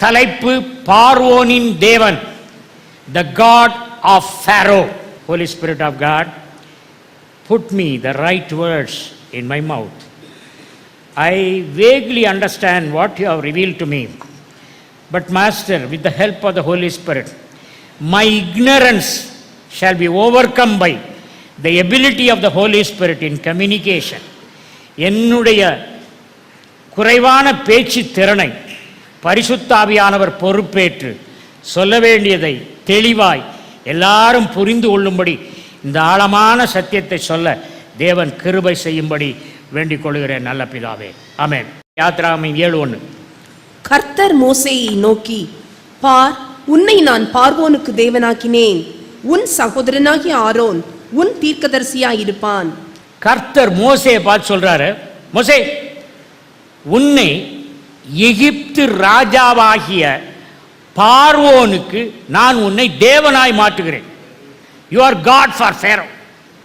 தலைப்பு பார்வோனின் தேவன் the God of Pharaoh holy spirit of God put me the right words in my mouth I vaguely understand what you have reveal to me But, Master, with the help of the Holy Spirit, my ignorance shall be overcome by the ability of the Holy Spirit in communication. என்னுடைய குறைவான பேச்சு திறனை பரிசுத்தாவியானவர் பொறுப்பேற்று சொல்ல வேண்டியதை தெளிவாய் எல்லாரும் புரிந்து கொள்ளும்படி இந்த ஆழமான சத்தியத்தை சொல்ல தேவன் கிருபை செய்யும்படி வேண்டிக் கொள்கிறேன் நல்ல பிதாவே. ஆமென். யாத்ராமம் ஏழு ஒன்று. கர்த்தர் மோசேயை நோக்கி பார் உன்னை நான் பார்வோனுக்கு தேவனாக்கினேன். உன் சகோதரனாகிய ஆரோன் உன் தீர்க்கதரிசியாயிருப்பான். கர்த்தர் மோசேயை பார்த்து சொல்றாரு மோசே உன்னை எகிப்து ராஜாவாகிய பார்வோனுக்கு நான் உன்னை தேவனாய் மாற்றுகிறேன். You are God for Pharaoh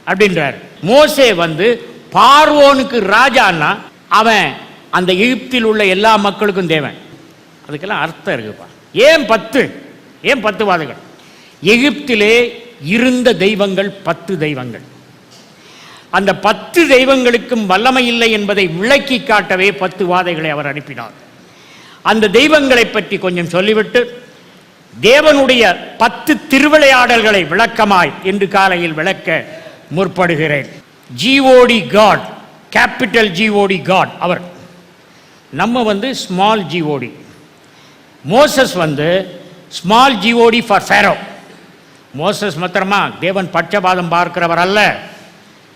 அப்படின்றார். மோசே வந்து பார்வோனுக்கு ராஜான்னா அவன் அந்த எகிப்தில் உள்ள எல்லா மக்களுக்கும் தேவன். அதுக்கெல்லாம் அர்த்தம் இருக்குப்பா ஏன் பத்து? ஏன் பத்து வாதங்கள்? எகிப்திலே இருந்த தெய்வங்கள் பத்து தெய்வங்கள். அந்த பத்து தெய்வங்களுக்கும் வல்லமை இல்லை என்பதை விளக்கி காட்டவே பத்து வாதைகளை அவர் அனுப்பினார். அந்த தெய்வங்களை பற்றி கொஞ்சம் சொல்லிவிட்டு தேவனுடைய பத்து திருவிளையாடல்களை விளக்கமாய் இன்று காலையில் விளக்க முற்படுகிறேன். G O D God capital G O D God அவர். நம்ம வந்து small G O D Moses வந்து small G O D for Pharaoh Moses மாத்திரமா தேவன் பட்சபாதம் பார்க்கிறவர் அல்ல.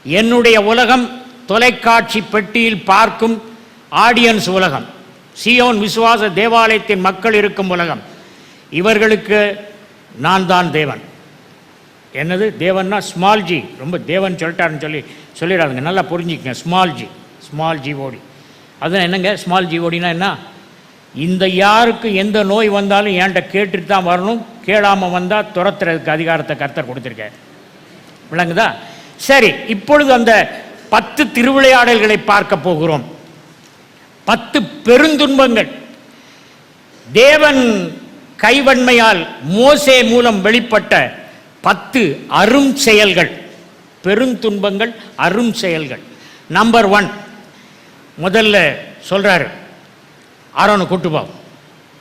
என்னுடைய உலகம் தொலைக்காட்சி பெட்டியில் பார்க்கும் ஆடியன்ஸ் உலகம். சியோன் விசுவாச தேவாலயத்தின் மக்கள் இருக்கும் உலகம். இவர்களுக்கு நான் தான் தேவன். என்னது? தேவன்னா ஸ்மால் ஜி ரொம்ப தேவன் சொல்லிட்டாருன்னு சொல்லி சொல்லிடாதுங்க. நல்லா புரிஞ்சுக்கங்க. ஸ்மால் ஜி ஸ்மால் ஜிஓடி அதுதான் என்னங்க? ஸ்மால் ஜிஓடினா என்ன? இந்த யாருக்கு எந்த நோய் வந்தாலும் ஏன்ட்ட கேட்டுட்டு தான் வரணும். கேளாமல் வந்தால் துரத்துறதுக்கு அதிகாரத்தை கர்த்தர் கொடுத்துருக்கார். விளங்குதா? சரி இப்பொழுது அந்த பத்து திருவிளையாடல்களை பார்க்க போகிறோம். பத்து பெருந்துன்பங்கள். தேவன் கைவன்மையால் மோசே மூலம் வெளிப்பட்ட பத்து அரும் செயல்கள். பெருந்துன்பங்கள் அரும் செயல்கள். நம்பர் ஒன் முதல்ல சொல்றாரு. ஆரோனை கூட்டு போ.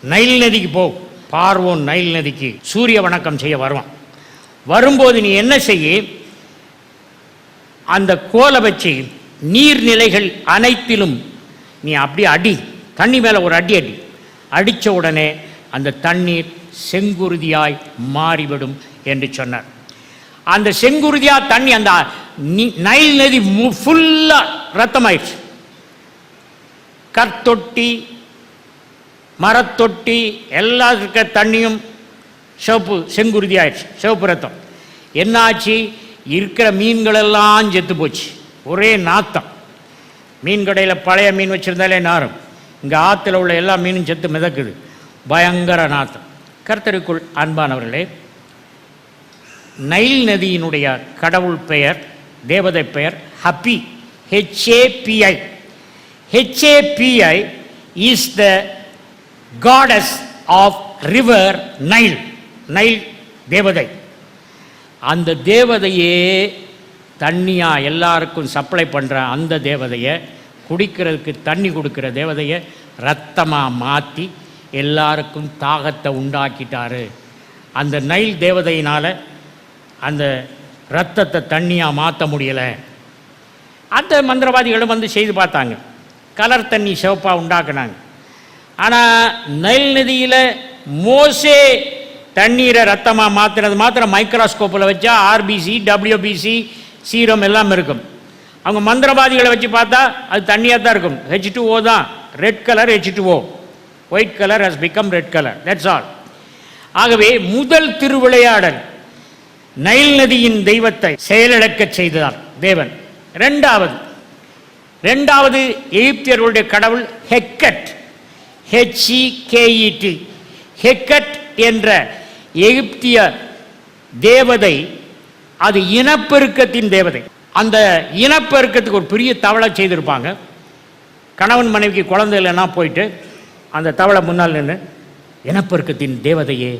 நைல் நதிக்கு போ. பார்வோன் நைல் நதிக்கு சூரிய வணக்கம் செய்ய வருவான். வரும்போது நீ என்ன செய்ய? அந்த கோலை வச்சு நீர்நிலைகள் அனைத்திலும் நீ அப்படியே அடி. தண்ணி மேலே ஒரு அடி அடி. அடித்த உடனே அந்த தண்ணீர் செங்குருதியாய் மாறிவிடும் என்று சொன்னார். அந்த செங்குருதியாக தண்ணி அந்த நி- நைல் நதி ஃபுல்லாக ரத்தமாயிடுச்சு. கற்தொட்டி மரத்தொட்டி எல்லா இருக்க தண்ணியும் சிவப்பு செங்குருதி ஆயிடுச்சு சிவப்பு ரத்தம். என்னாச்சு? இருக்கிற மீன்களெல்லாம் செத்து போச்சு. ஒரே நாத்தம். மீன் கடையில் பழைய மீன் வச்சுருந்தாலே நாரும். இங்கே ஆற்றுல உள்ள எல்லா மீனும் செத்து மிதக்குது. பயங்கர நாத்தம். கர்த்தருக்குள் அன்பானவர்களே நைல் நதியினுடைய கடவுள் பெயர் தேவதை பெயர் Hapi H A P I H A P I is the goddess of river Nile Nile தேவதை அந்த தேவதையே தண்ணியாக எல்லாருக்கும் சப்ளை பண்ணுற அந்த தேவதையை குடிக்கிறதுக்கு தண்ணி கொடுக்குற தேவதையை ரத்தமாக மாற்றி எல்லாருக்கும் தாகத்தை உண்டாக்கிட்டாரு. அந்த நைல் தேவதையினால் அந்த ரத்தத்தை தண்ணியாக மாற்ற முடியலை. அந்த மந்திரவாதிகளும் வந்து செய்து பார்த்தாங்க. கலர் தண்ணி சிவப்பாக உண்டாக்குனாங்க. ஆனால் நைல் நதியில் மோசே தண்ணீரை ரத்தமாக மாற்றினது மாத்திரம் மைக்ரோஸ்கோப்பில் வச்சா ஆர்பிசி டபிள்யூபிசி சீரம் எல்லாம் இருக்கும். அவங்க மந்திரவாதிகளை வச்சு பார்த்தா அது தண்ணியாக தான் இருக்கும். ஹெச் டூ ஓ தான். Red colour H two O white colour has become red colour that's all ஆகவே முதல் திருவிளையாடல் நைல் நதியின் தெய்வத்தை செயலிழக்க செய்தார் தேவன். ரெண்டாவது. ரெண்டாவது எகிப்தியர்களுடைய கடவுள் ஹெக்கட் ஹெச்இகேஇடி ஹெக்கட் என்ற எகிப்திய தேவதை அது இனப்பெருக்கத்தின் தேவதை. அந்த இனப்பெருக்கத்துக்கு ஒரு பெரிய தவளை செய்திருப்பாங்க. கணவன் மனைவிக்கு குழந்தை இல்லைன்னா போயிட்டு அந்த தவளை முன்னால் நின்று இனப்பெருக்கத்தின் தேவதையே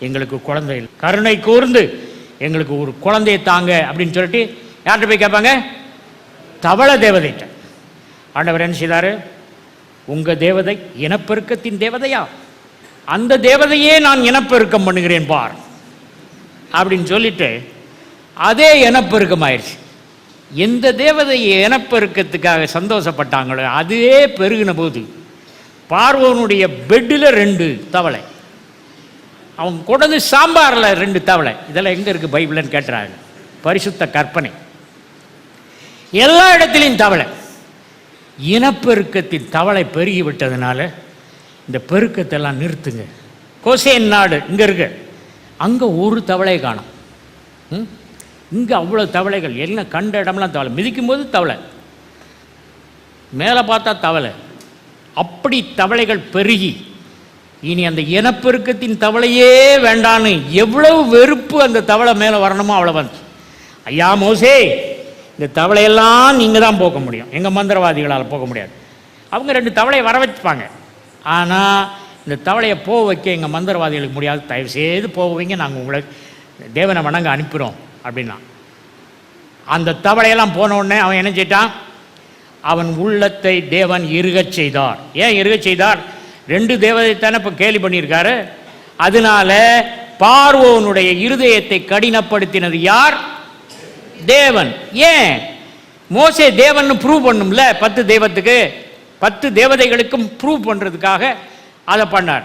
எங்களுக்கு குழந்தை இல்லை. கருணை கூர்ந்து எங்களுக்கு ஒரு குழந்தையை தாங்க அப்படின்னு சொல்லிட்டு யார்கிட்ட போய் கேட்பாங்க? தவள தேவதைட்ட ஆண்டவர் என்ன செய்தார்? உங்கள் தேவதை இனப்பெருக்கத்தின் தேவதையா? அந்த தேவதையே நான் இனப்பெருக்கம் பண்ணுகிறேன் பார் அப்படின்னு சொல்லிட்டு அதே இனப்பெருக்கம் ஆயிடுச்சு எந்த தேவதை இனப்பெருக்கத்துக்காக சந்தோஷப்பட்டாங்களோ அதுவே பெருகின போது பார்வனுடைய பெட்டில் ரெண்டு தவளை. அவங்க கொண்டு சாம்பாரில் ரெண்டு தவளை. இதெல்லாம் எங்கே இருக்குது பைபிள்னு கேட்டுறாங்க பரிசுத்த கற்பனை. எல்லா இடத்துலையும் தவளை. இனப்பெருக்கத்தின் தவளை பெருகி விட்டதுனால இந்த பெருக்கத்தெல்லாம் நிறுத்துங்க. கோசேன் நாடு இங்கே இருக்கு. அங்கே ஒரு தவளை காணும். ம்? இங்கே அவ்வளோ தவளைகள். என்ன கண்ட இடம்லாம் தவளை. மிதிக்கும் போது தவளை. மேலே பார்த்தா தவளை. அப்படி தவளைகள் பெருகி. இனி அந்த இனப்பெருக்கத்தின் தவளையே வேண்டான்னு எவ்வளவு வெறுப்பு அந்த தவளை மேலே வரணுமோ அவ்வளோ வந்து. ஐயா மோசே இந்த தவளையெல்லாம் நீங்கள் தான் போக முடியும். எங்கள் மந்திரவாதிகளால் போக முடியாது. அவங்க ரெண்டு தவளையை வர வச்சுப்பாங்க. ஆனால் இந்த தவளையை போக வைக்க எங்கள் மந்திரவாதிகளுக்கு முடியாது. தயவு செய்து போக வைங்க. நாங்கள் உங்களை தேவனை வணங்க அனுப்புகிறோம் அப்படின்னா. அந்த தவளையெல்லாம் போன உடனே அவன் என்ன செய்யிட்டான் அவன் உள்ளத்தை தேவன் இருகச் செய்தார். ஏன் இருகச் செய்தார்? ரெண்டு தேவதை தானே இப்போ கேலி பண்ணியிருக்காரு. அதனால பார்வோனுடைய இருதயத்தை கடினப்படுத்தினது யார்? தேவன். ஏன்? மோசே தேவன் ப்ரூவ் பண்ணும்ல பத்து தெய்வத்துக்கு? பத்து தேவதைகளுக்கும் ப்ரூவ் பண்ணுறதுக்காக அதை பண்ணார்.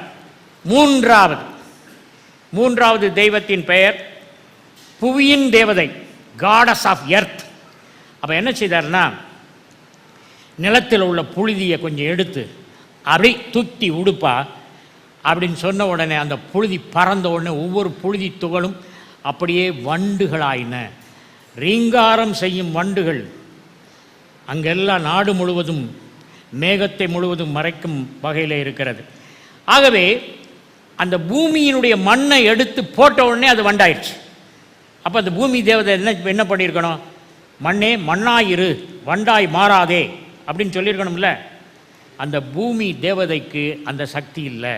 மூன்றாவது. மூன்றாவது தெய்வத்தின் பெயர் புவியின் தேவதை காடஸ் ஆஃப் எர்த் அப்போ என்ன செய்தார்னா நிலத்தில் உள்ள புழுதியை கொஞ்சம் எடுத்து அப்படி தூக்கி உடுப்பா. அப்படின்னு சொன்ன உடனே அந்த புழுதி பறந்த உடனே ஒவ்வொரு புழுதி துகளும் அப்படியே வண்டுகளாயின. ரீங்காரம் செய்யும் வண்டுகள். அங்கெல்லாம் நாடு முழுவதும் மேகத்தை முழுவதும் மறைக்கும் வகையில் இருக்கிறது. ஆகவே அந்த பூமியினுடைய மண்ணை எடுத்து போட்ட உடனே அது வண்டாயிடுச்சு அப்போ அந்த பூமி தேவதை என்ன என்ன பண்ணியிருக்கணும்? மண்ணே மண்ணாயிரு வண்டாய் மாறாதே அப்படின்னு சொல்லியிருக்கணும்ல. அந்த பூமி தேவதைக்கு அந்த சக்தி இல்லை.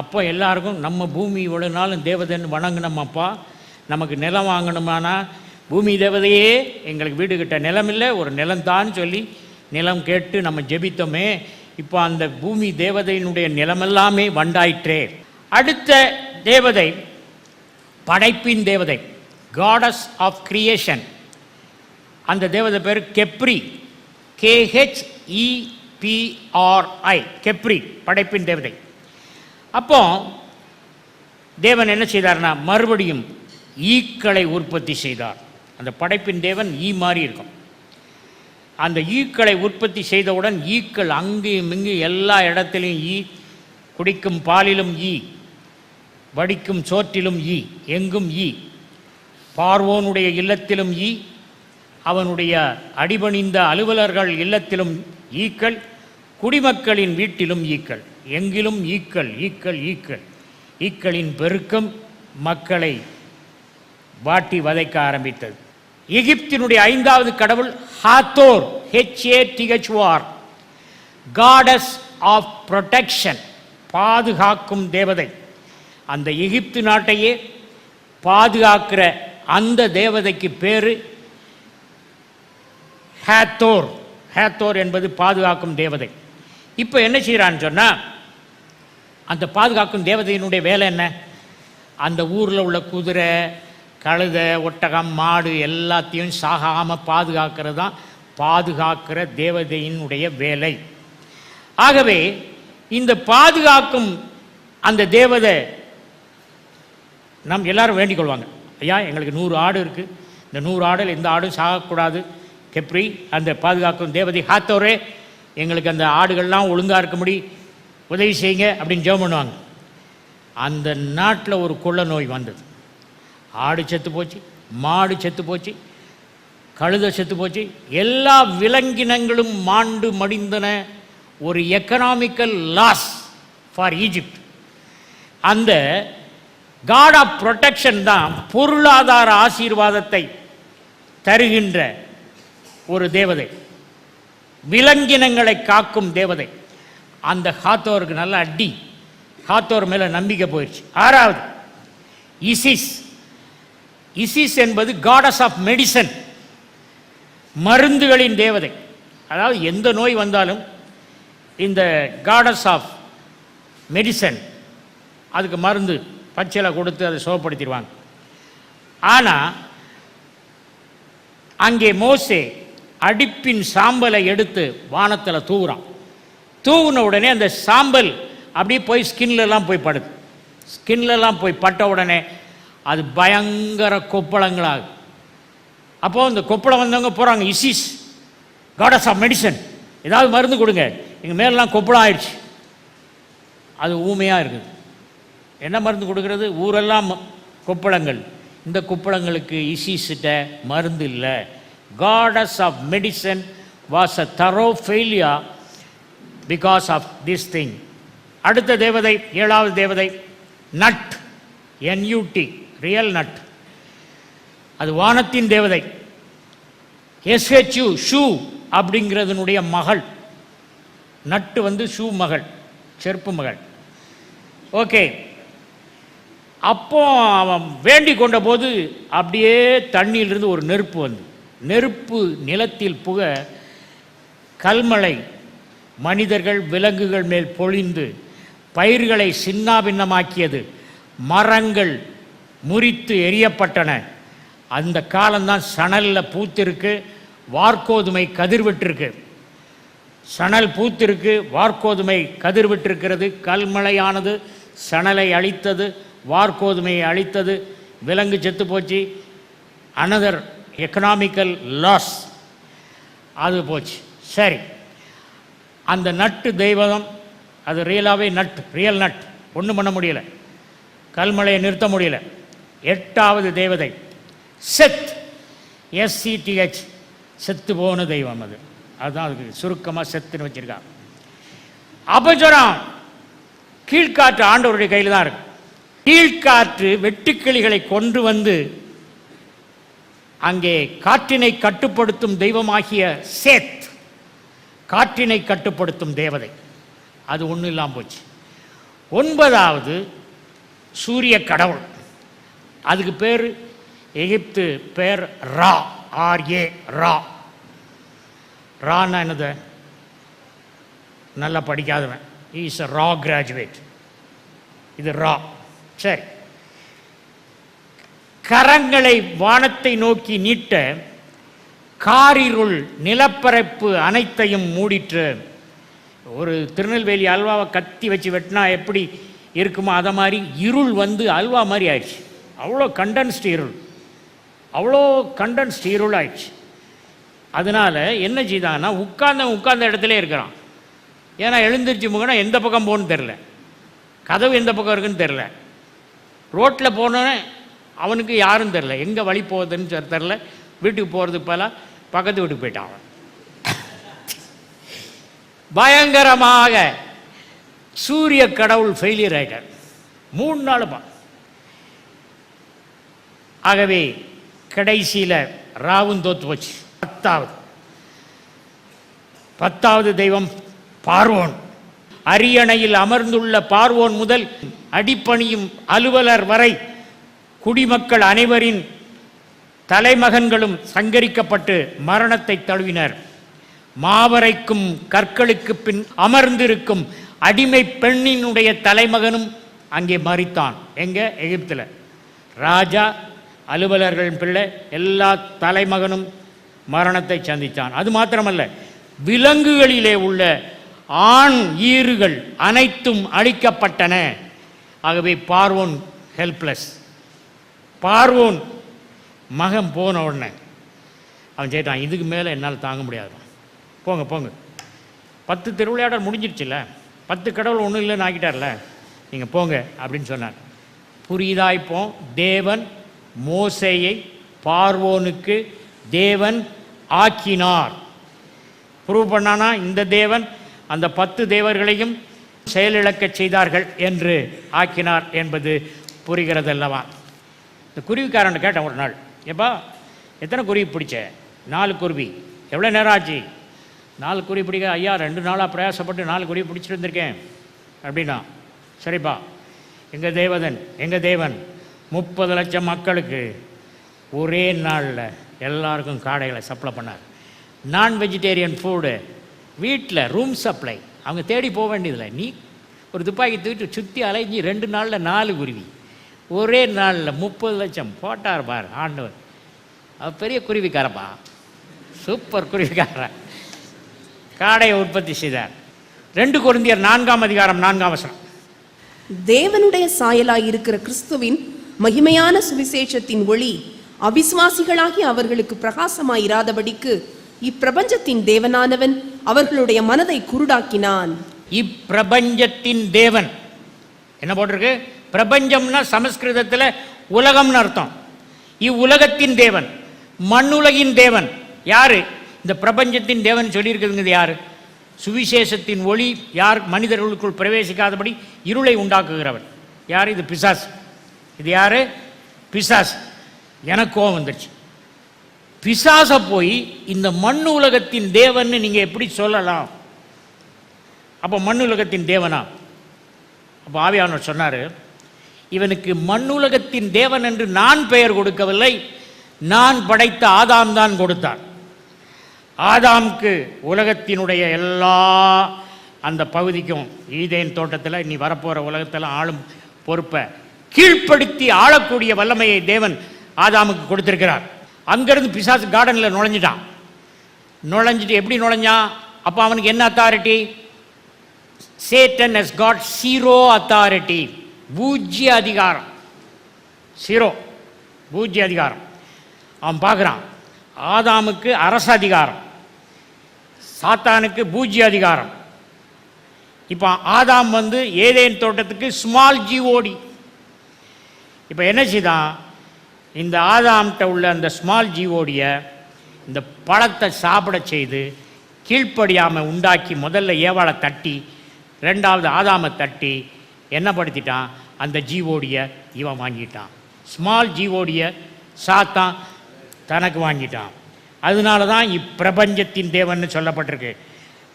அப்போ எல்லாருக்கும் நம்ம பூமி இவ்வளோ நாளும் தேவதைன்னு வணங்கினோமப்பா நமக்கு நிலம் வாங்கணுமானா? பூமி தேவதையே எங்களுக்கு வீடு கிட்ட நிலம் இல்லை ஒரு நிலம்தான் சொல்லி நிலம் கேட்டு நம்ம ஜெபித்தோமே இப்போ அந்த பூமி தேவதையினுடைய நிலமெல்லாமே வண்டாயிற்றே. அடுத்த தேவதை படைப்பின் தேவதை காடஸ் ஆஃப் கிரியேஷன் அந்த தேவதை பேர் கெப்ரி. கேஹெச்இபிஆர்ஐ கெப்ரி படைப்பின் தேவதை. அப்போ தேவன் என்ன செய்தார்னா மறுபடியும் ஈக்களை உற்பத்தி செய்தார். அந்த படைப்பின் தேவன் ஈ மாதிரி இருக்கும். அந்த ஈக்களை உற்பத்தி செய்தவுடன் ஈக்கள் அங்கேயும் இங்கேயும் எல்லா இடத்துலையும் ஈ குடிக்கும் பாலிலும் ஈ வடிக்கும் சோற்றிலும் ஈ எங்கும் ஈ. பார்வோனுடைய இல்லத்திலும் ஈ அவனுடைய அடிபணிந்த அலுவலர்கள் இல்லத்திலும் ஈக்கள் குடிமக்களின் வீட்டிலும் ஈக்கள். எங்கிலும் ஈக்கள் ஈக்கள் ஈக்கள். ஈக்களின் பெருக்கம் மக்களை வாட்டி வதைக்க ஆரம்பித்தது. எகிப்தினுடைய ஐந்தாவது கடவுள் Hathor H A T H O R goddess of protection பாதுகாக்கும் தேவதை. அந்த எகிப்து நாட்டையே பாதுகாக்கிற அந்த தேவதைக்கு பேர் ஹேத்தோர். ஹேத்தோர் என்பது பாதுகாக்கும் தேவதை. இப்போ என்ன செய்கிறான்னு சொன்னால் அந்த பாதுகாக்கும் தேவதையினுடைய வேலை என்ன? அந்த ஊரில் உள்ள குதிரை கழுதை ஒட்டகம் மாடு எல்லாத்தையும் சாகாமல் பாதுகாக்கிறது தான் பாதுகாக்கிற தேவதையினுடைய வேலை. ஆகவே இந்த பாதுகாக்கும் அந்த தேவதை நம் எல்லாரும் வேண்டிக் கொள்வாங்க. ஐயா எங்களுக்கு நூறு ஆடு இருக்குது இந்த நூறு ஆடில் எந்த ஆடும் சாகக்கூடாது. கெப்ரி அந்த பாதுகாக்கும் தேவதை ஹாத்தோரே எங்களுக்கு அந்த ஆடுகள்லாம் ஒழுங்காக இருக்கும்படி உதவி செய்யுங்க அப்படின்னு ஜெபம் பண்ணுவாங்க. அந்த நாட்டில் ஒரு கொள்ள நோய் வந்தது. ஆடு செத்து போச்சு மாடு செத்து போச்சு கழுத செத்து போச்சு. எல்லா விலங்கினங்களும் மாண்டு மடிந்தன ஒரு எக்கனாமிக்கல் லாஸ் ஃபார் ஈஜிப்ட் அந்த காட் ஆஃப் ப்ரொடெக்ஷன் தான் பொருளாதார ஆசீர்வாதத்தை தருகின்ற ஒரு தேவதை. விலங்கினங்களை காக்கும் தேவதை. அந்த ஹாத்தோருக்கு நல்ல அடி. ஹாத்தோர் மேலே நம்பிக்கை போயிடுச்சு ஆறாவது இசிஸ். இசிஸ் என்பது காடஸ் ஆஃப் மெடிசன் மருந்துகளின் தேவதை. அதாவது எந்த நோய் வந்தாலும் இந்த காடஸ் ஆஃப் மெடிசன் அதுக்கு மருந்து பச்சையில் கொடுத்து அதை சுகப்படுத்திடுவாங்க ஆனால் அங்கே மோசே அடிப்பின் சாம்பலை எடுத்து வானத்தில் தூவுறான். தூவுன உடனே அந்த சாம்பல் அப்படியே போய் ஸ்கின்லலாம் போய் படுது. ஸ்கின்லலாம் போய் பட்ட உடனே அது பயங்கர கொப்பளங்களாகும் அப்போது இந்த கொப்பளம் வந்தவங்க போகிறாங்க இசிஸ் காடஸ் ஆஃப் மெடிசன் ஏதாவது மருந்து கொடுங்க. எங்கள் மேலெலாம் கொப்பளம் ஆயிடுச்சு. அது ஊமையாக இருக்குது. என்ன மருந்து கொடுக்கறது? ஊரெல்லாம் குப்பளங்கள். கொப்பளங்கள் இந்த கொப்பளங்களுக்கு இசிஸ்கிட்ட மருந்து இல்லை. Goddess of medicine was a thorough failure because of this thing அடுத்த தேவதை ஏழாவது தேவதை நட். என்யூடி real nut. அது வானத்தின் தேவதை. எஸ்ஹெச்யூ ஷூ அப்படிங்கிறதுனுடைய மகள். நட்டு வந்து ஷூ மகள் செருப்பு மகள். ஓகே அப்போ அவன் வேண்டி கொண்ட போது அப்படியே தண்ணியிலிருந்து ஒரு நெருப்பு வந்து. நெருப்பு நிலத்தில் புக கல்மழை மனிதர்கள் விலங்குகள் மேல் பொழிந்து பயிர்களை சின்னாபின்னமாக்கியது. மரங்கள் முறித்து எரியப்பட்டன அந்த காலம்தான் சணலில் பூத்திருக்கு வார்கோதுமை கதிர்விட்டிருக்கு. சணல் பூத்திருக்கு வார்கோதுமை கதிர்விட்டிருக்கிறது கல்மழையானது சணலை அழித்தது வார்கோதுமையை அழித்தது விலங்கு செத்து போச்சு. அனதர் எக்கனாமிக்கல் லாஸ் அது போச்சு. சரி. அந்த நட்டு தெய்வம் அது ரியலாகவே நட் ரியல் நட். ஒன்றும் பண்ண முடியல. கல்மலையை நிறுத்த முடியல. எட்டாவது தெய்வதை செத். எஸ்சிடிஹெச் செத்து போன தெய்வம் அது. அதுதான் அதுக்கு சுருக்கமாக செத்துன்னு வச்சுருக்காங்க. அபஜரம் கீழ்காற்று ஆண்டவருடைய கையில் தான் இருக்கு. கீழ்காற்று வெட்டுக்கிளிகளை கொண்டு வந்து அங்கே காற்றினை கட்டுப்படுத்தும் தெய்வமாகிய சேத் காற்றினை கட்டுப்படுத்தும் தேவதை. அது ஒன்றும் இல்லாமல் போச்சு. ஒன்பதாவது சூரிய கடவுள். அதுக்கு பேர் எகிப்து பேர் ரா ஆர்ஏ ரா. ரான்னா என்னது? நல்லா படிக்காதவன். இஸ் அ ரா கிராஜுவேட் இது ரா. சரி. கரங்களை வானத்தை நோக்கி நீட்ட காரிருள் நிலப்பரப்பு அனைத்தையும் மூடிற்று ஒரு திருநெல்வேலி அல்வாவை கத்தி வச்சு வெட்டினா எப்படி இருக்குமோ அதை மாதிரி இருள் வந்து அல்வா மாதிரி ஆயிடுச்சு. அவ்வளோ கண்டன்ஸ்டு இருள். அவ்வளோ கண்டன்ஸ்டு இருள் ஆயிடுச்சு. அதனால் என்ன செய்தாங்கன்னா உட்கார்ந்த உட்கார்ந்த இடத்துல இருக்கிறான். ஏன்னா எழுந்திருச்சு முகனா எந்த பக்கம் போகணும்னு தெரில கதவு எந்த பக்கம் இருக்குன்னு தெரில ரோட்டில் போனோன்னே அவனுக்கு யாரும் தெரில எங்கே வழி போகுதுன்னு தெரில வீட்டுக்கு போகிறதுக்கு போல பக்கத்து வீட்டுக்கு போயிட்டான் அவன். பயங்கரமாக சூரிய கடவுள் ஃபெயிலியர் ஆகிட்டார் மூணு நாளுமா ஆகவே கடைசியில் ராவும் தோத்து போச்சு. பத்தாவது. பத்தாவது தெய்வம் பார்வோன். அரியணையில் அமர்ந்துள்ள பார்வோன் முதல் அடிப்பணியும் அலுவலர் வரை குடிமக்கள் அனைவரின் தலைமகன்களும் சங்கரிக்கப்பட்டு மரணத்தை தழுவினர். மாவரைக்கும் கற்களுக்கு பின் அமர்ந்திருக்கும் அடிமை பெண்ணினுடைய தலைமகனும் அங்கே மறித்தான் எங்க? எகிப்தில். ராஜா அலுவலர்களின் பிள்ளை எல்லா தலைமகனும் மரணத்தை சந்தித்தான். அது மாத்திரமல்ல விலங்குகளிலே உள்ள ஆண் ஈறுகள் அனைத்தும் அழிக்கப்பட்டன. ஆகவே பார்வோன் ஹெல்ப்லெஸ் பார்வோன் மகன் போன உடனே. அவன் கேட்டான் இதுக்கு மேலே என்னால் தாங்க முடியாது போங்க போங்க. பத்து திருவிளையாடல் முடிஞ்சிருச்சுல்ல? பத்து கடவுள் ஒன்றும் இல்லைன்னு ஆக்கிட்டார்ல? நீங்கள் போங்க அப்படின்னு சொன்னார். புரியுதா தேவன் மோசையை பார்வோனுக்கு தேவன் ஆக்கினார். ப்ரூவ் பண்ணானா? இந்த தேவன் அந்த பத்து தேவர்களையும் செயலிழக்கச் செய்தார்கள் என்று ஆக்கினார் என்பது புரிகிறதல்லவா? இந்த குருவிக்காரன் கேட்டேன் ஒரு நாள் ஏப்பா எத்தனை குருவி பிடிச்ச? நாலு குருவி. எவ்வளோ நேரம் ஆச்சு? நாலு குருவி பிடிக்க ஐயா ரெண்டு நாளாக பிரயாசப்பட்டு நாலு குருவி பிடிச்சிட்டு வந்திருக்கேன். அப்படின்னா சரிப்பா எங்கள் தேவதன் எங்கள் தேவன்? முப்பது லட்சம் மக்களுக்கு ஒரே நாளில் எல்லாருக்கும் காடைகளை சப்ளை பண்ணார். நான் வெஜிடேரியன் ஃபுட்டு வீட்டில் ரூம் சப்ளை அவங்க தேடி போக வேண்டியதில்லை. நீ ஒரு துப்பாக்கி தூக்கிட்டு சுற்றி அலைஞ்சி ரெண்டு நாளில் நாலு குருவி. ஒரே நாளில் முப்பது லட்சம் போட்டார் பார் ஆண்டவர். அவர் பெரிய குருவிக்காரப்பா. சூப்பர் குருவிக்காரன். காடையை உற்பத்தி செய்தார். ரெண்டு குருந்தியர் நான்காம் அதிகாரம் நான்காம் வசனம். தேவனுடைய சாயலாய் இருக்கிற கிறிஸ்துவின் மகிமையான சுவிசேஷத்தின் ஒளி அவிசுவாசிகளாகி அவர்களுக்கு பிரகாசமாயிராதபடிக்கு இப்பிரபஞ்சத்தின் தேவனானவன் அவர்களுடைய மனதை குருடாக்கினான். இப்பிரபஞ்சத்தின் தேவன். என்ன போட்டிருக்கு? பிரபஞ்சம்னா சமஸ்கிருதத்தில் உலகம்னு அர்த்தம். இவ்வுலகத்தின் தேவன் மண்ணுலகின் தேவன். யாரு? இந்த பிரபஞ்சத்தின் தேவன் சொல்லியிருக்குதுங்கிறது யாரு? சுவிசேஷத்தின் ஒளி யார்? மனிதர்களுக்குள் பிரவேசிக்காதபடி இருளை உண்டாக்குகிறவன். யார்? இது பிசாஸ் இது யாரு? பிசாஸ் எனக்கு கோவம் வந்துடுச்சு பிசாச போய் இந்த மண் உலகத்தின் தேவன்னு நீங்கள் எப்படி சொல்லலாம்? அப்போ மண்ணுலகத்தின் தேவனா? அப்போ ஆவியானவர் சொன்னார் இவனுக்கு மண் உலகத்தின் தேவன் என்று நான் பெயர் கொடுக்கவில்லை. நான் படைத்த ஆதாம் தான் கொடுத்தான். ஆதாம்க்கு உலகத்தினுடைய எல்லா அந்த பகுதிக்கும் ஈதேன் தோட்டத்தில் நீ வரப்போகிற உலகத்தில் ஆளும் பொறுப்பை கீழ்ப்படுத்தி ஆளக்கூடிய வல்லமையை தேவன் ஆதாமுக்கு கொடுத்திருக்கிறார். அங்கேருந்து பிசாசு கார்டனில் நுழைஞ்சிட்டான். நுழைஞ்சிட்டு எப்படி நுழைஞ்சான்? அப்போ அவனுக்கு என்ன authority Satan is got zero authority பூஜ்ய அதிகாரம். சீரோ பூஜ்ய அதிகாரம். அவன் பார்க்குறான் ஆதாமுக்கு அரச அதிகாரம். சாத்தானுக்கு பூஜ்ய அதிகாரம். இப்போ ஆதாம் வந்து ஏதேன் தோட்டத்துக்கு ஸ்மால் ஜிஓடி இப்போ என்ன செய்தான்? இந்த ஆதாம்கிட்ட உள்ள அந்த ஸ்மால் ஜீவோடைய இந்த பழத்தை சாப்பிட செய்து கீழ்ப்படியாமல் உண்டாக்கி முதல்ல ஏவாளை தட்டி ரெண்டாவது ஆதாமை தட்டி என்ன படுத்திட்டான்? அந்த ஜீவோடைய இவன் வாங்கிட்டான். ஸ்மால் ஜீவோடைய சாத்தான் தனக்கு வாங்கிட்டான். அதனால தான் இப்பிரபஞ்சத்தின் தேவன்னு சொல்லப்பட்டிருக்கு.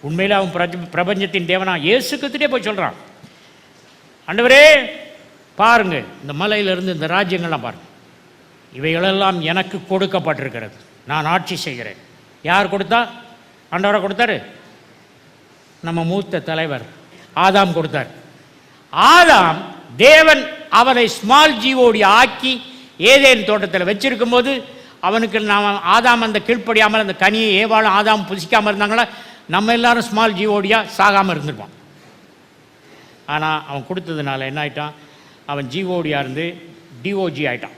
உண்மையில் அவன் பிரஜ- பிரபஞ்சத்தின் தேவனா? இயேசு போய் சொல்கிறான் ஆண்டவரே பாருங்கள் இந்த மலையிலிருந்து இந்த ராஜ்யங்கள்லாம் பாருங்கள் இவைகளெல்லாம் எனக்கு கொடுக்கப்பட்டிருக்கிறது. நான் ஆட்சி செய்கிறேன். யார் கொடுத்தா? ஆண்டவரை கொடுத்தாரு. நம்ம மூத்த தலைவர் ஆதாம் கொடுத்தார். ஆதாம் தேவன் அவனை ஸ்மால் ஜீவோடி ஆக்கி ஏதேன் தோட்டத்தில் வச்சிருக்கும் போது அவனுக்கு நாம் ஆதாம் அந்த கீழ்ப்படியாமல் அந்த கனியை ஏவாளும் ஆதாம் புசிக்காமல் இருந்தாங்களா? நம்ம எல்லாரும் ஸ்மால் ஜீவோடியாக சாகாமல் இருந்திருப்பான் ஆனால் அவன் கொடுத்ததுனால என்ன ஆயிட்டான்? அவன் ஜீவோடியாக இருந்து டிஓஜி ஆயிட்டான்.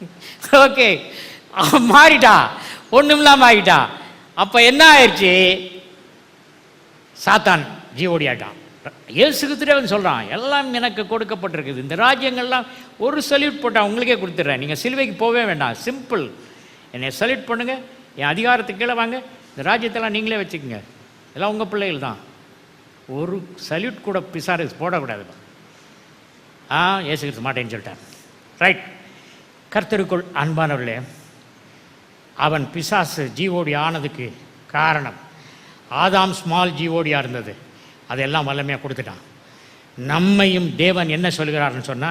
ஓகே மாறிட்டா. ஒன்றும் இல்லாமல் ஆகிட்டா. அப்போ என்ன ஆயிடுச்சு? சாத்தான் ஜீவோடி ஆயிட்டான் இயேசுக்கு சொல்கிறான் எல்லாம் எனக்கு கொடுக்கப்பட்டிருக்குது. இந்த ராஜ்யங்கள்லாம் ஒரு சல்யூட் போட்டால் உங்களுக்கே கொடுத்துட்றேன். நீங்கள் சிலுவைக்கு போகவே வேண்டாம். சிம்பிள் என்னை சல்யூட் பண்ணுங்கள் என் அதிகாரத்துக்கு கீழே வாங்க. இந்த ராஜ்யத்தெல்லாம் நீங்களே வச்சுக்கோங்க. எல்லாம் உங்கள் பிள்ளைகள் தான். ஒரு சல்யூட் கூட பிசாரு போடக்கூடாதுப்பா. ஆ ஏசுகிறது மாட்டேன்னு சொல்லிட்டேன் ரைட் கர்த்தருக்குள் அன்பானவர்களே அவன் பிசாசு ஜீவோடி ஆனதுக்கு காரணம் ஆதாம் ஸ்மால் ஜீவோடியாக இருந்தது. அதெல்லாம் வல்லமையாக கொடுத்துட்டான். நம்மையும் தேவன் என்ன சொல்கிறார்னு சொன்னா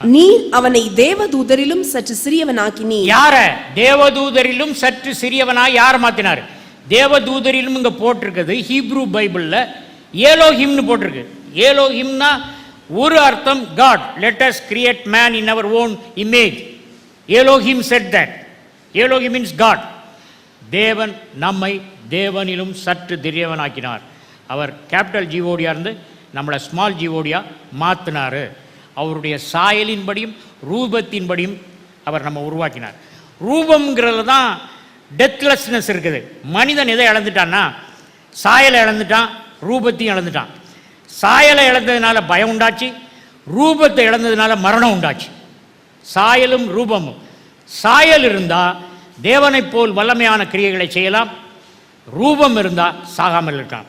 நீர் அவனை தேவதூதரிலும் சற்று சிறியவனாக்கினீர். யார? தேவதூதரிலும் சற்று சிறியவனாய் யார் மாத்தினார்? தேவதூதரிலும் இங்க போட்டிருக்குது ஹீப்ரூ பைபிள்ல ஏலோஹிம்னு போட்டிருக்கு. ஏலோஹிம்னா ஒரு அர்த்தம் God let us create man in our own image Elohim said that Elohim means God தேவன் நம்மை தேவனிலும் சற்று திரியவனாக்கினார். அவர் கேபிட்டல் ஜீவோடியா இருந்து நம்மளை ஸ்மால் ஜீவோடியா மாற்றினார் அவருடைய சாயலின்படியும் ரூபத்தின்படியும் அவர் நம்ம உருவாக்கினார். ரூபம்ங்கிறதுல தான் டெத்லெஸ்னஸ் இருக்குது. மனிதன் எதை இழந்துட்டான்னா சாயலை இழந்துட்டான் ரூபத்தையும் இழந்துட்டான். சாயலை இழந்ததுனால பயம் உண்டாச்சு ரூபத்தை இழந்ததுனால மரணம் உண்டாச்சு. சாயலும் ரூபமும். சாயல் இருந்தால் தேவனைப் போல் வல்லமையான கிரியைகளை செய்யலாம். ரூபம் இருந்தால் சாகாமல் இருக்கலாம்.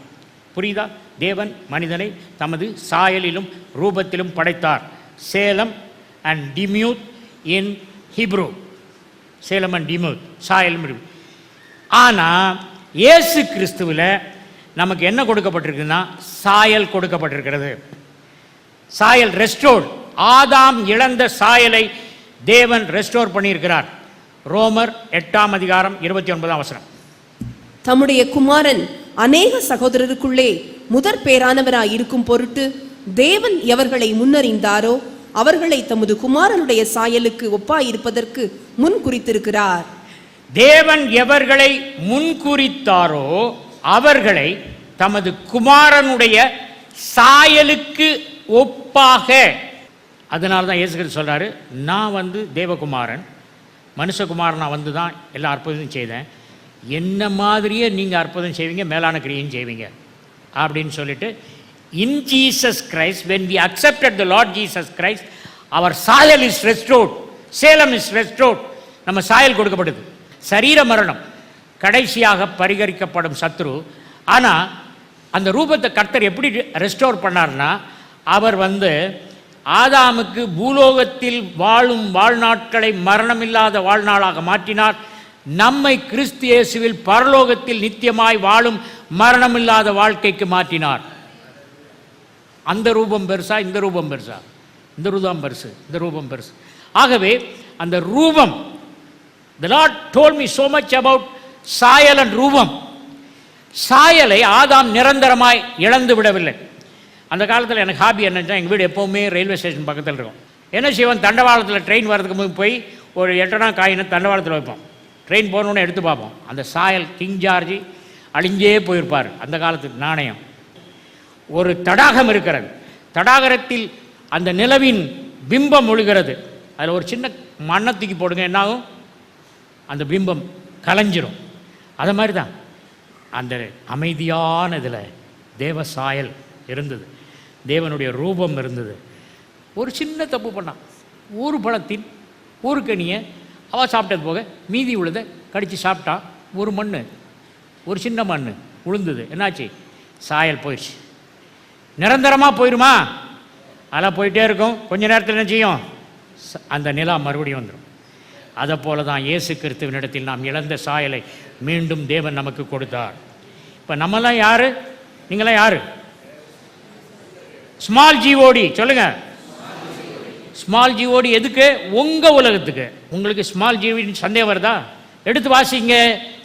புரியுதா? தேவன் மனிதனை தமது சாயலிலும் ரூபத்திலும் படைத்தார். Tselem and demuth in Hebrew tselem and demuth சாயலும் ஆனால் இயேசு கிறிஸ்துவில் நமக்கு என்ன கொடுக்கப்பட்டிருக்குன்னா சாயல் கொடுக்கப்பட்டிருக்கிறது. சாயல் ரெஸ்டோர்ட் ஆதாம் இழந்த சாயலை தேவன் ரெஸ்டோர் பண்ணியிருக்கிறார். ரோமர் எட்டாம் அதிகாரம் இருபத்தி ஒன்பதாம் வசனம். தம்முடைய குமாரன் அநேக சகோதரருக்குள்ளே முதற் பேரானவராய் இருக்கும் பொருட்டு தேவன் எவர்களை முன்னறிந்தாரோ அவர்களை தமது குமாரனுடைய சாயலுக்கு ஒப்பாயிருப்பதற்கு முன் குறித்திருக்கிறார். தேவன் எவர்களை முன்குறித்தாரோ அவர்களை தமது குமாரனுடைய சாயலுக்கு ஒப்பாக அதனால தான் இயேசுகள் சொல்கிறாரு நான் வந்து தேவகுமாரன் மனுஷகுமாரன் நான் வந்து தான் எல்லா அற்புதமும் செய்தேன். என்ன மாதிரியே நீங்கள் அற்புதம் செய்வீங்க மேலான கிரியையும் செய்வீங்க அப்படின்னு சொல்லிட்டு in Jesus Christ when we accepted the Lord Jesus Christ அவர் சாயல் is restored tselem is restored நம்ம சாயல் கொடுக்கப்படுது. சரீர மரணம் கடைசியாக பரிகரிக்கப்படும் சத்ரு. ஆனால் அந்த ரூபத்தை கர்த்தர் எப்படி ரெஸ்டோர் பண்ணார்னா அவர் வந்து ஆதாமுக்கு பூலோகத்தில் வாழும் வாழ்நாட்களை மரணமில்லாத வாழ்நாளாக மாற்றினார். நம்மை கிறிஸ்து இயேசுவில் பரலோகத்தில் நித்தியமாய் வாழும் மரணமில்லாத வாழ்க்கைக்கு மாற்றினார். அந்த ரூபம் பெருசா இந்த ரூபம் பெருசா? இந்த ரூபம் பெருசு இந்த ரூபம் பெருசு. ஆகவே அந்த ரூபம் the Lord told me so much about சாயல் ரூபம். சாயலை ஆதாம் நிரந்தரமாய் இழந்து விடவில்லை. அந்த காலத்தில் எனக்கு ஹாபி என்னன்னா எங்கள் வீடு எப்போவுமே ரயில்வே ஸ்டேஷன் பக்கத்தில் இருக்கும். என்ன செய்வோம்? தண்டவாளத்தில் ட்ரெயின் வரதுக்கு முன் போய் ஒரு எட்டனா காயினை தண்டவாளத்தில் வைப்போம். ட்ரெயின் போகணுன்னு எடுத்து பார்ப்போம். அந்த சாயல் கிங் ஜார்ஜி அழிஞ்சே போயிருப்பார். அந்த காலத்து நாணயம். ஒரு தடாகம் இருக்கிறது. தடாகரத்தில் அந்த நிலவின் பிம்பம் ஒழுகிறது. அதில் ஒரு சின்ன மண்ணை தூக்கி போடுங்க என்னாகும்? அந்த பிம்பம் கலைஞ்சிரும். அது மாதிரி தான் அந்த அமைதியான இதில் தேவ சாயல் இருந்தது. தேவனுடைய ரூபம் இருந்தது. ஒரு சின்ன தப்பு பண்ணான். ஒரு பழத்தின் ஒரு கனியை அவள் சாப்பிட்டது போக மீதி உள்ளதை கடித்து சாப்பிட்டா ஒரு மண் ஒரு சின்ன மண் உளுந்தது என்னாச்சு? சாயல் போயிடுச்சு. நிரந்தரமாக போயிடுமா அதெல்லாம் போயிட்டே இருக்கும். கொஞ்ச நேரத்தில் என்ன செய்யும்? ச- அந்த நிலா மறுபடியும் வந்துடும் அதை போல தான் இயேசு கிறிஸ்துவனிடத்தில் நாம் இழந்த சாயலை மீண்டும் தேவன் நமக்கு கொடுத்தார். இப்போ நம்மலாம் யார்? நீங்களாம் யார்? ஸ்மால் ஜிஓடி சொல்லுங்க. ஸ்மால் ஜிஓடி எதுக்கு? உங்க உலகத்துக்கு. உங்களுக்கு ஸ்மால் ஜிஓடி சந்தேகம் வருதா? எடுத்து வாசிங்க.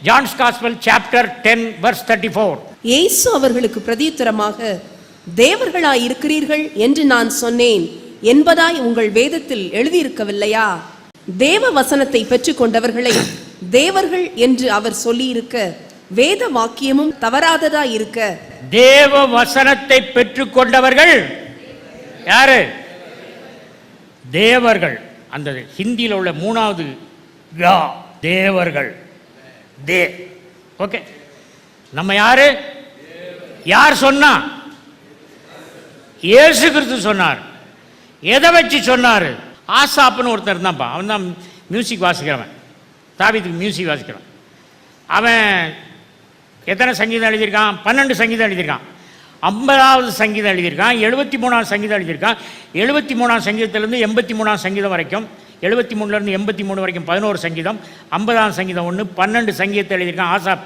John's gospel chapter ten verse thirty four இயேசு அவர்களுக்கு பிரதியுத்தரமாக தேவர்களாய் இருக்கிறீர்கள் என்று நான் சொன்னேன். என்பதாய் உங்கள் வேதத்தில் எழுதியிருக்கவில்லையா? தேவ வசனத்தை பெற்றுக்கொண்டவர்களை தேவர்கள் என்று அவர் சொல்லியிருக்க வேத வாக்கியமும் தவறாததா இருக்க? தேவ வசனத்தை பெற்றுக்கொண்டவர்கள் யாரு? தேவர்கள். அந்த ஹிந்தியில் உள்ள மூணாவது யா தேவர்கள். தே. ஓகே. நம்ம யாரு? யார் சொன்னா? இயேசு கிறிஸ்து சொன்னார். எதை வச்சு சொன்னார்? ஆசாப்னு ஒருத்தர் இருந்தான்ப்பா. அவன் தான் மியூசிக் வாசிக்கிறவன். தாவித்துக்கு மியூசிக் வாசிக்கிறவன். அவன் எத்தனை சங்கீதம் எழுதியிருக்கான்? பன்னெண்டு சங்கீதம் எழுதியிருக்கான். ஐம்பதாவது சங்கீதம் எழுதியிருக்கான். எழுபத்தி மூணாவது சங்கீதம் எழுதியிருக்கான். எழுபத்தி மூணாம் சங்கீதத்திலேருந்து எண்பத்தி மூணாம் சங்கீதம் வரைக்கும் எழுபத்தி மூணுலேருந்து எண்பத்தி மூணு வரைக்கும் பதினோரு சங்கீதம் ஐம்பதாம் சங்கீதம் ஒன்று பன்னெண்டு சங்கீதத்தை எழுதியிருக்கான் ஆசாப்.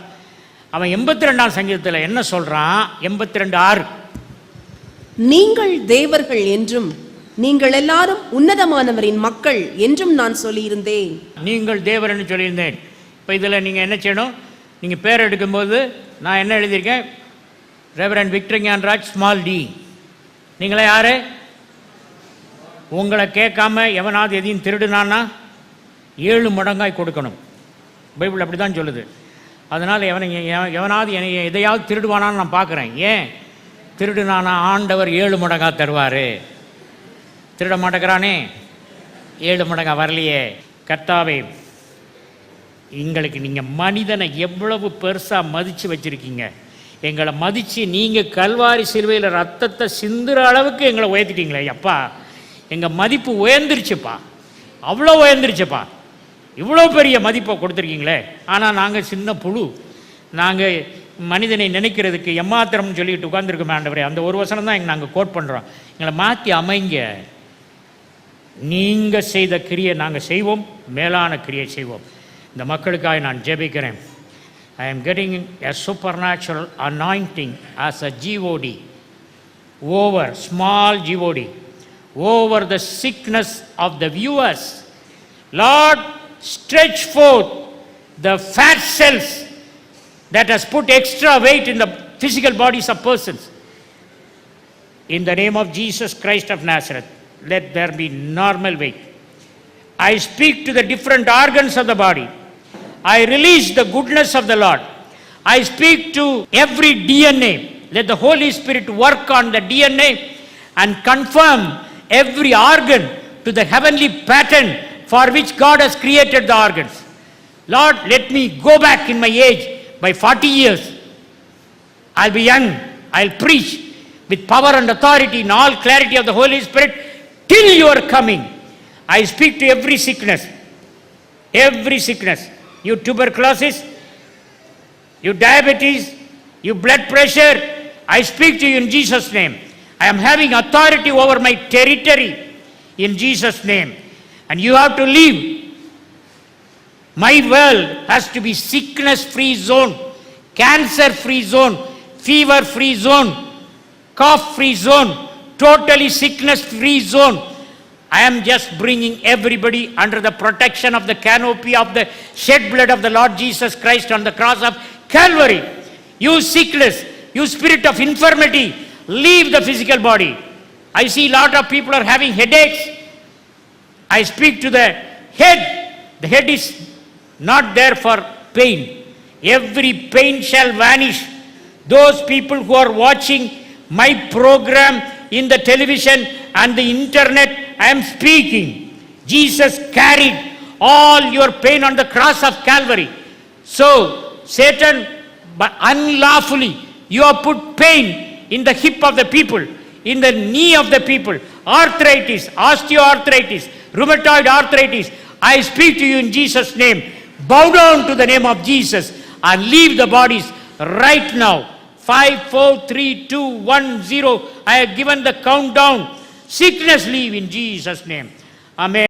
அவன் எண்பத்தி ரெண்டாம் சங்கீதத்தில் என்ன சொல்கிறான் எண்பத்தி ரெண்டு ஆறு. நீங்கள் தேவர்கள் என்றும் நீங்கள் எல்லாரும் உன்னதமானவரின் மக்கள் என்றும் நான் சொல்லியிருந்தேன். நீங்கள் தேவர்னு சொல்லியிருந்தேன். இப்போ இதில் நீங்கள் என்ன செய்யணும்? நீங்கள் பேர் எடுக்கும்போது நான் என்ன எழுதியிருக்கேன்? Reverend Victor Gnanraj small T நீங்களே யாரு? உங்களை கேட்காம எவனாவது எதையும் திருடுனான்னா ஏழு மடங்காய் கொடுக்கணும். பைபிள் அப்படி தான் சொல்லுது. அதனால் எவனை எவனாவது என்னை எதையாவது திருடுவானான்னு நான் பார்க்குறேன். ஏன்? திருடுனானா ஆண்டவர் ஏழு மடங்காக தருவார். திருட மாட்டேங்கிறானே. ஏழு மடங்கா வரலையே. கர்த்தாவே எங்களுக்கு நீங்கள் மனிதனை எவ்வளவு பெருசாக மதித்து வச்சுருக்கீங்க. எங்களை மதித்து நீங்கள் கல்வாரி சிலுவையில் ரத்தத்தை சிந்துற அளவுக்கு எங்களை உயர்த்திட்டீங்களே அப்பா எங்கள் மதிப்பு உயர்ந்துருச்சுப்பா. அவ்வளோ உயர்ந்துருச்சுப்பா. இவ்வளோ பெரிய மதிப்பை கொடுத்துருக்கீங்களே. ஆனால் நாங்கள் சின்ன புழு. நாங்கள் மனிதனை நினைக்கிறதுக்கு எம்மாத்திரம்னு சொல்லிட்டு உட்காந்துருக்கோம் ஆண்டவரே. அந்த ஒரு வசனம் தான் நாங்கள் கோட் பண்ணுறோம் எங்களை மாற்றி அமைங்க. நீங்கள் செய்த கிரியை நாங்கள் செய்வோம். மேலான கிரியை செய்வோம். இந்த மக்களுக்காக நான் ஜெபிக்கிறேன் I am getting a supernatural anointing as a GOD over, small GOD, over the sickness of the viewers. Lord, stretch forth the fat cells that has put extra weight in the physical bodies of persons. In the name of Jesus Christ of Nazareth, let there be normal weight. I speak to the different organs of the body. I release the goodness of the Lord. I speak to every DNA. Let the Holy Spirit work on the DNA and confirm every organ to the heavenly pattern for which God has created the organs. Lord, let me go back in my age by 40 years. I'll be young. I'll preach with power and authority in all clarity of the Holy Spirit till you are coming. I speak to every sickness, every sickness. You tuberculosis, you diabetes, you blood pressure, I speak to you in Jesus' name. I am having authority over my territory in Jesus' name. And you have to leave. My world has to be sickness free zone, cancer free zone, fever free zone, cough free zone, totally sickness free zone. I am just bringing everybody under the protection of the canopy of the shed blood of the Lord Jesus Christ on the cross of Calvary. You sickness, you spirit of infirmity, leave the physical body. I see a lot of people are having headaches. I speak to the head. The head is not there for pain. Every pain shall vanish. Those people who are watching my program in the television and the internet, I am speaking. Jesus carried all your pain on the cross of Calvary. So, Satan, but unlawfully, you have put pain in the hip of the people, in the knee of the people, arthritis, osteoarthritis, rheumatoid arthritis. I speak to you in Jesus' name. Bow down to the name of Jesus and leave the bodies right now. Five, four, three, two, one, zero. I have given the countdown. Sickness leave in Jesus' name. Amen.